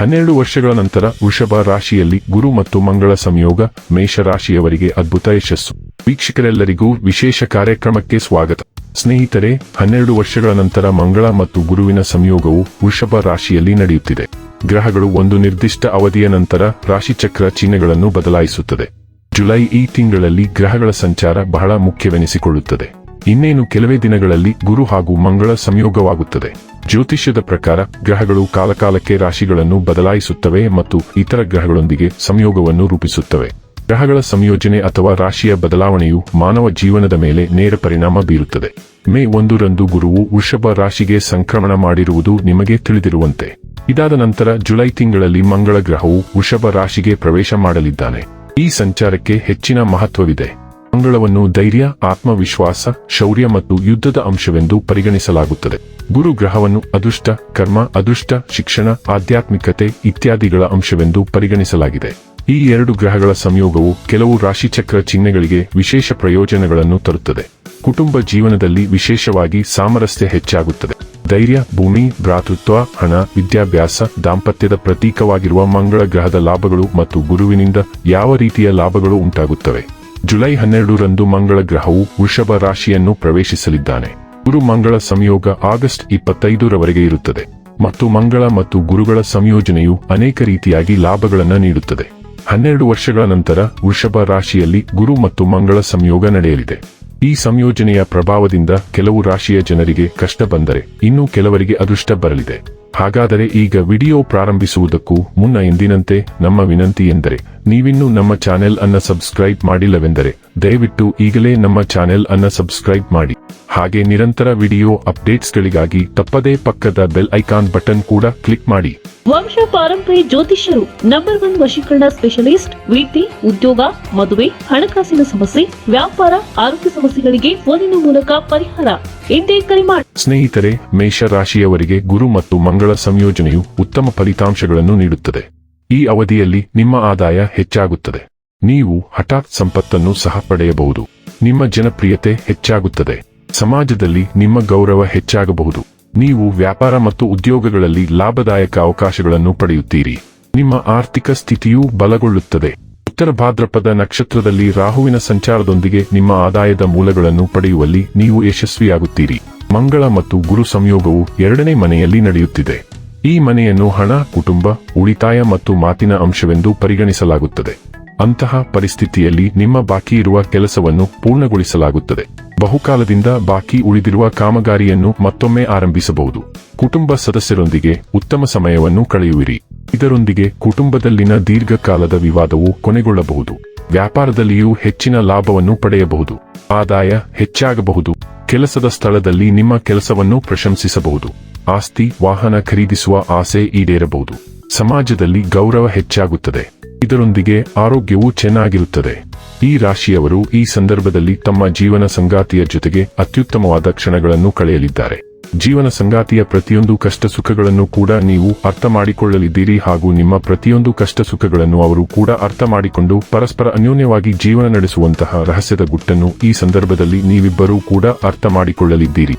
ಹನ್ನೆರಡು ವರ್ಷಗಳ ನಂತರ ವೃಷಭ ರಾಶಿಯಲ್ಲಿ ಗುರು ಮತ್ತು ಮಂಗಳ ಸಂಯೋಗ ಮೇಷ ರಾಶಿಯವರಿಗೆ ಅದ್ಭುತ ಯಶಸ್ಸು. ವೀಕ್ಷಕರೆಲ್ಲರಿಗೂ ವಿಶೇಷ ಕಾರ್ಯಕ್ರಮಕ್ಕೆ ಸ್ವಾಗತ. ಸ್ನೇಹಿತರೆ, ಹನ್ನೆರಡು ವರ್ಷಗಳ ನಂತರ ಮಂಗಳ ಮತ್ತು ಗುರುವಿನ ಸಂಯೋಗವು ವೃಷಭ ರಾಶಿಯಲ್ಲಿ ನಡೆಯುತ್ತಿದೆ. ಗ್ರಹಗಳು ಒಂದು ನಿರ್ದಿಷ್ಟ ಅವಧಿಯ ನಂತರ ರಾಶಿಚಕ್ರ ಚಿಹ್ನೆಗಳನ್ನು ಬದಲಾಯಿಸುತ್ತದೆ. ಜುಲೈ ಈ ತಿಂಗಳಲ್ಲಿ ಗ್ರಹಗಳ ಸಂಚಾರ ಬಹಳ ಮುಖ್ಯವೆನಿಸಿಕೊಳ್ಳುತ್ತದೆ. ಇನ್ನೇನು ಕೆಲವೇ ದಿನಗಳಲ್ಲಿ ಗುರು ಹಾಗೂ ಮಂಗಳ ಸಂಯೋಗವಾಗುತ್ತದೆ. ಜ್ಯೋತಿಷ್ಯದ ಪ್ರಕಾರ ಗ್ರಹಗಳು ಕಾಲಕಾಲಕ್ಕೆ ರಾಶಿಗಳನ್ನು ಬದಲಾಯಿಸುತ್ತವೆ ಮತ್ತು ಇತರ ಗ್ರಹಗಳೊಂದಿಗೆ ಸಂಯೋಗವನ್ನು ರೂಪಿಸುತ್ತವೆ. ಗ್ರಹಗಳ ಸಂಯೋಜನೆ ಅಥವಾ ರಾಶಿಯ ಬದಲಾವಣೆಯು ಮಾನವ ಜೀವನದ ಮೇಲೆ ನೇರ ಪರಿಣಾಮ ಬೀರುತ್ತದೆ. ಮೇ ಒಂದರಂದು ಗುರುವು ವೃಷಭ ರಾಶಿಗೆ ಸಂಕ್ರಮಣ ಮಾಡಿರುವುದು ನಿಮಗೆ ತಿಳಿದಿರುವಂತೆ. ಇದಾದ ನಂತರ ಜುಲೈ ತಿಂಗಳಲ್ಲಿ ಮಂಗಳ ಗ್ರಹವು ವೃಷಭ ರಾಶಿಗೆ ಪ್ರವೇಶ ಮಾಡಲಿದ್ದಾನೆ. ಈ ಸಂಚಾರಕ್ಕೆ ಹೆಚ್ಚಿನ ಮಹತ್ವವಿದೆ. ಮಂಗಳವನ್ನು ಧೈರ್ಯ, ಆತ್ಮವಿಶ್ವಾಸ, ಶೌರ್ಯ ಮತ್ತು ಯುದ್ಧದ ಅಂಶವೆಂದು ಪರಿಗಣಿಸಲಾಗುತ್ತದೆ. ಗುರು ಗ್ರಹವನ್ನು ಅದೃಷ್ಟ, ಕರ್ಮ, ಅದೃಷ್ಟ, ಶಿಕ್ಷಣ, ಆಧ್ಯಾತ್ಮಿಕತೆ ಇತ್ಯಾದಿಗಳ ಅಂಶವೆಂದು ಪರಿಗಣಿಸಲಾಗಿದೆ. ಈ ಎರಡು ಗ್ರಹಗಳ ಸಂಯೋಗವು ಕೆಲವು ರಾಶಿಚಕ್ರ ಚಿಹ್ನೆಗಳಿಗೆ ವಿಶೇಷ ಪ್ರಯೋಜನಗಳನ್ನು ತರುತ್ತದೆ. ಕುಟುಂಬ ಜೀವನದಲ್ಲಿ ವಿಶೇಷವಾಗಿ ಸಾಮರಸ್ಯ ಹೆಚ್ಚಾಗುತ್ತದೆ. ಧೈರ್ಯ, ಭೂಮಿ, ಭ್ರಾತೃತ್ವ, ಹಣ, ವಿದ್ಯಾಭ್ಯಾಸ, ದಾಂಪತ್ಯದ ಪ್ರತೀಕವಾಗಿರುವ ಮಂಗಳ ಗ್ರಹದ ಲಾಭಗಳು ಮತ್ತು ಗುರುವಿನಿಂದ ಯಾವ ರೀತಿಯ ಲಾಭಗಳು ಉಂಟಾಗುತ್ತವೆ? ಜುಲೈ ಹನ್ನೆರಡರಂದು ಮಂಗಳ ಗ್ರಹವು ವೃಷಭ ರಾಶಿಯನ್ನು ಪ್ರವೇಶಿಸಲಿದ್ದಾನೆ. ಗುರು ಮಂಗಳ ಸಂಯೋಗ ಆಗಸ್ಟ್ ಇಪ್ಪತ್ತೈದರವರೆಗೆ ಇರುತ್ತದೆ. ಮತ್ತು ಮಂಗಳ ಮತ್ತು ಗುರುಗಳ ಸಂಯೋಜನೆಯು ಅನೇಕ ರೀತಿಯಾಗಿ ಲಾಭಗಳನ್ನು ನೀಡುತ್ತದೆ. ಹನ್ನೆರಡು ವರ್ಷಗಳ ನಂತರ ವೃಷಭ ರಾಶಿಯಲ್ಲಿ ಗುರು ಮತ್ತು ಮಂಗಳ ಸಂಯೋಗ ನಡೆಯಲಿದೆ. ಈ ಸಂಯೋಜನೆಯ ಪ್ರಭಾವದಿಂದ ಕೆಲವು ರಾಶಿಯ ಜನರಿಗೆ ಕಷ್ಟ ಬಂದರೆ ಇನ್ನೂ ಕೆಲವರಿಗೆ ಅದೃಷ್ಟ ಬರಲಿದೆ. ಹಾಗಾದರೆ ಈಗ ವಿಡಿಯೋ ಪ್ರಾರಂಭಿಸುವುದಕ್ಕೂ ಮುನ್ನ ಎಂದಿನಂತೆ ನಮ್ಮ ವಿನಂತಿ ಎಂದರೆ, ನೀವಿನ್ನೂ ನಮ್ಮ ಚಾನೆಲ್ ಅನ್ನ ಸಬ್ಸ್ಕ್ರೈಬ್ ಮಾಡಿಲ್ಲವೆಂದರೆ, ದಯವಿಟ್ಟು ಈಗಲೇ ನಮ್ಮ ಚಾನೆಲ್ ಅನ್ನ ಸಬ್ಸ್ಕ್ರೈಬ್ ಮಾಡಿ. ಹಾಗೆ ನಿರಂತರ ವಿಡಿಯೋ ಅಪ್ಡೇಟ್ಸ್ಗಳಿಗಾಗಿ ತಪ್ಪದೇ ಪಕ್ಕದ ಬೆಲ್ ಐಕಾನ್ ಬಟನ್ ಕೂಡ ಕ್ಲಿಕ್ ಮಾಡಿ. ವಂಶ ಪಾರಂಪರ್ಯ ಜ್ಯೋತಿಷ್ಯರು ನಂಬರ್ ಒನ್ ವಶೀಕರಣ ಸ್ಪೆಷಲಿಸ್ಟ್ ವೃತ್ತಿ ಉದ್ಯೋಗ ಮದುವೆ ಹಣಕಾಸಿನ ಸಮಸ್ಯೆ ವ್ಯಾಪಾರ ಆರೋಗ್ಯ ಸಮಸ್ಯೆಗಳಿಗೆ ಫೋನಿನ ಮೂಲಕ ಪರಿಹಾರ. ಎಂದೇ ಕರೆ ಮಾಡಿ ಸ್ನೇಹಿತರೆ ಮೇಷ ರಾಶಿಯವರಿಗೆ ಗುರು ಮತ್ತು ಮಂಗಳ ಸಂಯೋಜನೆಯು ಉತ್ತಮ ಫಲಿತಾಂಶಗಳನ್ನು ನೀಡುತ್ತದೆ. ಈ ಅವಧಿಯಲ್ಲಿ ನಿಮ್ಮ ಆದಾಯ ಹೆಚ್ಚಾಗುತ್ತದೆ. ನೀವು ಹಠಾತ್ ಸಂಪತ್ತನ್ನು ಸಹ ಪಡೆಯಬಹುದು. ನಿಮ್ಮ ಜನಪ್ರಿಯತೆ ಹೆಚ್ಚಾಗುತ್ತದೆ. ಸಮಾಜದಲ್ಲಿ ನಿಮ್ಮ ಗೌರವ ಹೆಚ್ಚಾಗಬಹುದು. ನೀವು ವ್ಯಾಪಾರ ಮತ್ತು ಉದ್ಯೋಗಗಳಲ್ಲಿ ಲಾಭದಾಯಕ ಅವಕಾಶಗಳನ್ನು ಪಡೆಯುತ್ತೀರಿ. ನಿಮ್ಮ ಆರ್ಥಿಕ ಸ್ಥಿತಿಯೂ ಬಲಗೊಳ್ಳುತ್ತದೆ. ಉತ್ತರ ಭಾದ್ರಪದ ನಕ್ಷತ್ರದಲ್ಲಿ ರಾಹುವಿನ ಸಂಚಾರದೊಂದಿಗೆ ನಿಮ್ಮ ಆದಾಯದ ಮೂಲಗಳನ್ನು ಪಡೆಯುವಲ್ಲಿ ನೀವು ಯಶಸ್ವಿಯಾಗುತ್ತೀರಿ. ಮಂಗಳ ಮತ್ತು ಗುರು ಸಂಯೋಗವು ಎರಡನೇ ಮನೆಯಲ್ಲಿ ನಡೆಯುತ್ತಿದೆ. ಈ ಮನೆಯನ್ನು ಹಣ, ಕುಟುಂಬ, ಉಳಿತಾಯ ಮತ್ತು ಮಾತಿನ ಅಂಶವೆಂದು ಪರಿಗಣಿಸಲಾಗುತ್ತದೆ. ಅಂತಹ ಪರಿಸ್ಥಿತಿಯಲ್ಲಿ ನಿಮ್ಮ ಬಾಕಿ ಇರುವ ಕೆಲಸವನ್ನು ಪೂರ್ಣಗೊಳಿಸಲಾಗುತ್ತದೆ. ಬಹುಕಾಲದಿಂದ ಬಾಕಿ ಉಳಿದಿರುವ ಕಾಮಗಾರಿಯನ್ನು ಮತ್ತೊಮ್ಮೆ ಆರಂಭಿಸಬಹುದು. ಕುಟುಂಬ ಸದಸ್ಯರೊಂದಿಗೆ ಉತ್ತಮ ಸಮಯವನ್ನು ಕಳೆಯುವಿರಿ. ಇದರೊಂದಿಗೆ ಕುಟುಂಬದಲ್ಲಿನ ದೀರ್ಘಕಾಲದ ವಿವಾದವು ಕೊನೆಗೊಳ್ಳಬಹುದು. ವ್ಯಾಪಾರದಲ್ಲಿಯೂ ಹೆಚ್ಚಿನ ಲಾಭವನ್ನು ಪಡೆಯಬಹುದು. ಆದಾಯ ಹೆಚ್ಚಾಗಬಹುದು. ಕೆಲಸದ ಸ್ಥಳದಲ್ಲಿ ನಿಮ್ಮ ಕೆಲಸವನ್ನು ಪ್ರಶಂಸಿಸಬಹುದು. ಆಸ್ತಿ, ವಾಹನ ಖರೀದಿಸುವ ಆಸೆ ಈಡೇರಬಹುದು. ಸಮಾಜದಲ್ಲಿ ಗೌರವ ಹೆಚ್ಚಾಗುತ್ತದೆ. ಇದರೊಂದಿಗೆ ಆರೋಗ್ಯವು ಚೆನ್ನಾಗಿರುತ್ತದೆ. ಈ ರಾಶಿಯವರು ಈ ಸಂದರ್ಭದಲ್ಲಿ ತಮ್ಮ ಜೀವನ ಸಂಗಾತಿಯ ಜೊತೆಗೆ ಅತ್ಯುತ್ತಮವಾದ ಕ್ಷಣಗಳನ್ನು ಕಳೆಯಲಿದ್ದಾರೆ. ಜೀವನ ಸಂಗಾತಿಯ ಪ್ರತಿಯೊಂದು ಕಷ್ಟ ಸುಖಗಳನ್ನು ಕೂಡ ನೀವು ಅರ್ಥ ಮಾಡಿಕೊಳ್ಳಲಿದ್ದೀರಿ ಹಾಗೂ ನಿಮ್ಮ ಪ್ರತಿಯೊಂದು ಕಷ್ಟ ಸುಖಗಳನ್ನು ಅವರು ಕೂಡ ಅರ್ಥ ಮಾಡಿಕೊಂಡು ಪರಸ್ಪರ ಅನ್ಯೋನ್ಯವಾಗಿ ಜೀವನ ನಡೆಸುವಂತಹ ರಹಸ್ಯದ ಗುಟ್ಟನ್ನು ಈ ಸಂದರ್ಭದಲ್ಲಿ ನೀವಿಬ್ಬರೂ ಕೂಡ ಅರ್ಥ ಮಾಡಿಕೊಳ್ಳಲಿದ್ದೀರಿ.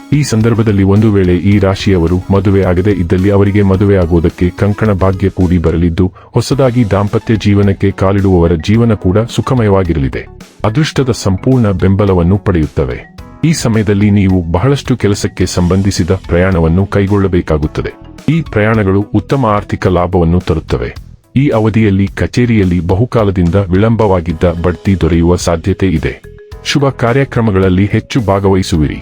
ಈ ಸಂದರ್ಭದಲ್ಲಿ ಒಂದು ವೇಳೆ ಈ ರಾಶಿಯವರು ಮದುವೆ ಆಗದೆ ಇದ್ದಲ್ಲಿ ಅವರಿಗೆ ಮದುವೆ ಆಗುವುದಕ್ಕೆ ಕಂಕಣ ಭಾಗ್ಯ ಕೂಡಿ ಬರಲಿದ್ದು, ಹೊಸದಾಗಿ ದಾಂಪತ್ಯ ಜೀವನಕ್ಕೆ ಕಾಲಿಡುವವರ ಜೀವನ ಕೂಡ ಸುಖಮಯವಾಗಿರಲಿದೆ. ಅದೃಷ್ಟದ ಸಂಪೂರ್ಣ ಬೆಂಬಲವನ್ನು ಪಡೆಯುತ್ತವೆ. ಈ ಸಮಯದಲ್ಲಿ ನೀವು ಬಹಳಷ್ಟು ಕೆಲಸಕ್ಕೆ ಸಂಬಂಧಿಸಿದ ಪ್ರಯಾಣವನ್ನು ಕೈಗೊಳ್ಳಬೇಕಾಗುತ್ತದೆ. ಈ ಪ್ರಯಾಣಗಳು ಉತ್ತಮ ಆರ್ಥಿಕ ಲಾಭವನ್ನು ತರುತ್ತವೆ. ಈ ಅವಧಿಯಲ್ಲಿ ಕಚೇರಿಯಲ್ಲಿ ಬಹುಕಾಲದಿಂದ ವಿಳಂಬವಾಗಿದ್ದ ಬಡ್ತಿ ದೊರೆಯುವ ಸಾಧ್ಯತೆ ಇದೆ. ಶುಭ ಕಾರ್ಯಕ್ರಮಗಳಲ್ಲಿ ಹೆಚ್ಚು ಭಾಗವಹಿಸುವಿರಿ.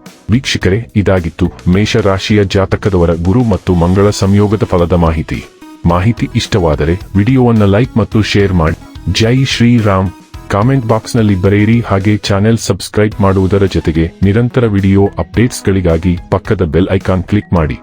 ವೀಕ್ಷಕರೇ, ಇದಾಗಿತ್ತು ಮೇಷರಾಶಿಯ ಜಾತಕದವರ ಗುರು ಮತ್ತು ಮಂಗಳ ಸಂಯೋಗದ ಫಲದ ಮಾಹಿತಿ. ಮಾಹಿತಿ ಇಷ್ಟವಾದರೆ ವಿಡಿಯೋವನ್ನು ಲೈಕ್ ಮತ್ತು ಶೇರ್ ಮಾಡಿ. ಜೈ ಶ್ರೀರಾಮ್. ಕಾಮೆಂಟ್ ಬಾಕ್ಸ್ನಲ್ಲಿ ಬರೆಯಿರಿ, ಹಾಗೆ ಚಾನೆಲ್ ಸಬ್ಸ್ಕ್ರೈಬ್ ಮಾಡುವುದರ ಜೊತೆಗೆ ನಿರಂತರ ವಿಡಿಯೋ ಅಪ್ಡೇಟ್ಸ್ಗಳಿಗಾಗಿ ಪಕ್ಕದ ಬೆಲ್ ಐಕಾನ್ ಕ್ಲಿಕ್ ಮಾಡಿ.